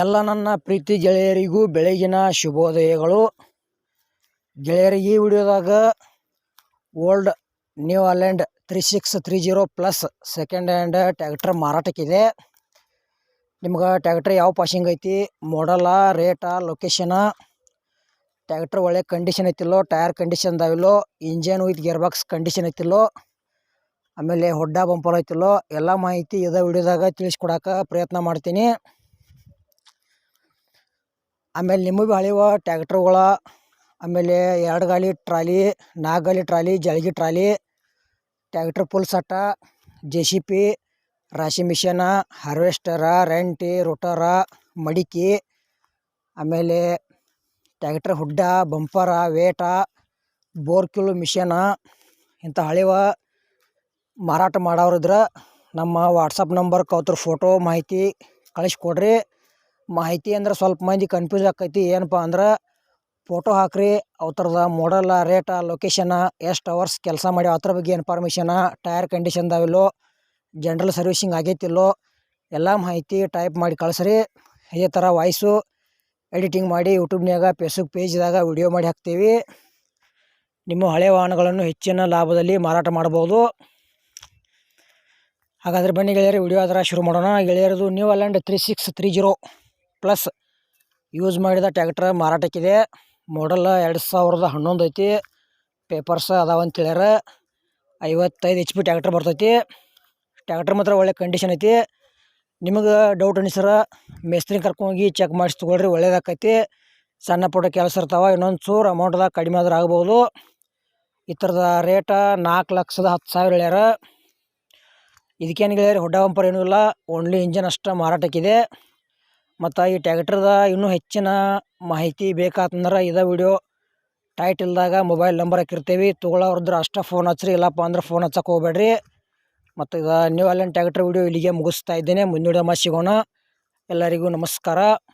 ಎಲ್ಲ ನನ್ನ ಪ್ರೀತಿ ಗೆಳೆಯರಿಗೂ ಬೆಳಗಿನ ಶುಭೋದಯಗಳು. ಗೆಳೆಯರಿಗೆ ಈ ವಿಡಿಯೋದಾಗ old New Holland three six three zero plus second hand tractor ಮಾರಾಟಕ್ಕಿದೆ. ನಿಮ್ಗೆ ಟ್ಯಾಕ್ಟ್ರ್ ಯಾವ ಪಾಶಿಂಗ್ ಐತಿ? ಮಾಡಲ ರೇಟ ಲೊಕೇಶನ ಟ್ಯಾಕ್ಟ್ರ್ ಒಳ್ಳೆ ಕಂಡೀಷನ್ ಐತಿಲ್ಲೋ tyre condition ಅದಾವಿಲ್ಲೋ engine with gear box condition ಐತಿಲ್ಲೋ, ಆಮೇಲೆ ಹೊಡ್ಡ ಬಂಪರ್ ಐತಿಲ್ಲೋ, ಎಲ್ಲ ಮಾಹಿತಿ ಇದೇ ವಿಡಿಯೋದಾಗ ತಿಳಿಸ್ಕೊಡಕ್ಕೆ ಪ್ರಯತ್ನ ಮಾಡ್ತೀನಿ. ಆಮೇಲೆ ನಿಮಗೆ ಭೀ ಹಳೆವ ಟ್ಯಾಕ್ಟ್ರುಗಳ, ಆಮೇಲೆ ಎರಡು ಗಾಲಿ ಟ್ರಾಲಿ, ನಾಲ್ಕು ಗಾಲಿ ಟ್ರಾಲಿ ಜಳಗಿ trolley, tractor full ಸಟ್ಟ J C P ರಾಶಿ ಮಿಷನ, ಹಾರ್ವೆಸ್ಟರ, ರೆಂಟಿ, ರೋಟರ, ಮಡಿಕೆ, ಆಮೇಲೆ ಟ್ಯಾಕ್ಟ್ರ್ ಹುಡ್ಡ, ಬಂಪರ, ವೇಟ, ಬೋರ್ಕಿಲ್ ಮಿಷನ, ಇಂಥ ಹಳೆವ ಮಾರಾಟ ಮಾಡೋರಿದ್ರೆ ನಮ್ಮ ವಾಟ್ಸಪ್ ನಂಬರ್, ಕೌತ್ರ ಫೋಟೋ ಮಾಹಿತಿ ಕಳಿಸ್ಕೊಡ್ರಿ ಮಾಹಿತಿ ಅಂದ್ರೆ ಸ್ವಲ್ಪ ಮಂದಿ ಕನ್ಫ್ಯೂಸ್ ಆಕೈತಿ. ಏನಪ್ಪ ಅಂದ್ರೆ ಫೋಟೋ ಹಾಕ್ರಿ ಅವ್ರದ ಮಾಡಲ್ಲ ರೇಟ ಲೊಕೇಶನ ಎಷ್ಟು ಅವರ್ಸ್ ಕೆಲಸ ಮಾಡಿ ಅದ್ರ ಬಗ್ಗೆ ಇನ್ಫಾರ್ಮೇಷನ ಟೈರ್ ಕಂಡೀಷನ್ ದಾವಿಲ್ಲೋ ಜನ್ರಲ್ ಸರ್ವಿಸಿಂಗ್ ಆಗೈತಿಲ್ಲೋ, ಎಲ್ಲ ಮಾಹಿತಿ ಟೈಪ್ ಮಾಡಿ ಕಳಿಸ್ರಿ. ಇದೇ ಥರ ವಾಯ್ಸು ಎಡಿಟಿಂಗ್ ಮಾಡಿ ಯೂಟ್ಯೂಬ್ನ್ಯಾಗ ಫೇಸ್ಬುಕ್ ಪೇಜ್ದಾಗ ವಿಡಿಯೋ ಮಾಡಿ ಹಾಕ್ತೀವಿ. ನಿಮ್ಮ ಹಳೆಯ ವಾಹನಗಳನ್ನು ಹೆಚ್ಚಿನ ಲಾಭದಲ್ಲಿ ಮಾರಾಟ ಮಾಡ್ಬೋದು. ಹಾಗಾದರೆ ಬನ್ನಿ ಗೆಳೆಯರು ವಿಡಿಯೋ ಅದರ ಶುರು ಮಾಡೋಣ. ಗೆಳೆಯರದು New Holland three six three zero plus use ಮಾಡಿದ ಟ್ಯಾಕ್ಟ್ರ್ ಮಾರಾಟಕ್ಕಿದೆ. ಮಾಡಲ್ ಎರಡು ಸಾವಿರದ ಹನ್ನೊಂದು ಐತಿ. ಪೇಪರ್ಸ್ ಅದಾವ ಅಂತ ಹೇಳ್ಯಾರ. ಐವತ್ತೈದು ಎಚ್ ಪಿ ಟ್ಯಾಕ್ಟ್ರ್ ಬರ್ತೈತಿ. ಟ್ಯಾಕ್ಟ್ರ್ ಮಾತ್ರ ಒಳ್ಳೆ ಕಂಡೀಷನ್ ಐತಿ. ನಿಮಗೆ ಡೌಟ್ ಅನಿಸ್ರ, ಮೇಸ್ತ್ರಿ ಕರ್ಕೊಂಡೋಗಿ ಚೆಕ್ ಮಾಡಿಸಿ ತೊಗೊಳ್ರಿ, ಒಳ್ಳೇದಾಕೈತಿ. ಸಣ್ಣ ಪುಟ್ಟ ಕೆಲಸ ಇರ್ತಾವೆ ಇನ್ನೊಂದು ಚೂರು ಅಮೌಂಟ್ದಾಗ ಕಡಿಮೆ ಆದ್ರೆ ಆಗ್ಬೋದು. ಈ ಥರದ ರೇಟ ನಾಲ್ಕು ಲಕ್ಷದ ಹತ್ತು ಸಾವಿರ ಹೇಳ್ಯಾರ. ಇದಕ್ಕೇನು ಹೇಳ್ಯಾರ, ಹೊಡ್ಡ ಬಂಪರ್ ಏನೂ ಇಲ್ಲ. ಓನ್ಲಿ ಇಂಜನ್ ಅಷ್ಟೇ ಮಾರಾಟಕ್ಕಿದೆ. ಮತ್ತು ಈ ಟ್ಯಾಕ್ಟ್ರದ ಇನ್ನೂ ಹೆಚ್ಚಿನ ಮಾಹಿತಿ ಬೇಕಾತಂದ್ರೆ ಇದೇ ವಿಡಿಯೋ ಟೈಟಲ್ದಾಗ ಮೊಬೈಲ್ ನಂಬರ್ ಹಾಕಿರ್ತೀವಿ. ತೊಗೊಳೋರಿದ್ರೆ ಅಷ್ಟೇ ಫೋನ್ ಹಚ್ಚಿರಿ ಇಲ್ಲಪ್ಪ ಅಂದ್ರೆ ಫೋನ್ ಹಚ್ಚಕ್ಕೆ ಹೋಗ್ಬೇಡ್ರಿ. ಮತ್ತು ಇದು ನ್ಯೂ ಅಲೆನ್ ಟ್ಯಾಕ್ಟ್ರ್ ವಿಡಿಯೋ ಇಲ್ಲಿಗೆ ಮುಗಿಸ್ತಾ ಇದ್ದೇನೆ. ಮುಂದಿನ ವಿಡಿಯೋ ಸಿಗೋಣ. ಎಲ್ಲರಿಗೂ ನಮಸ್ಕಾರ.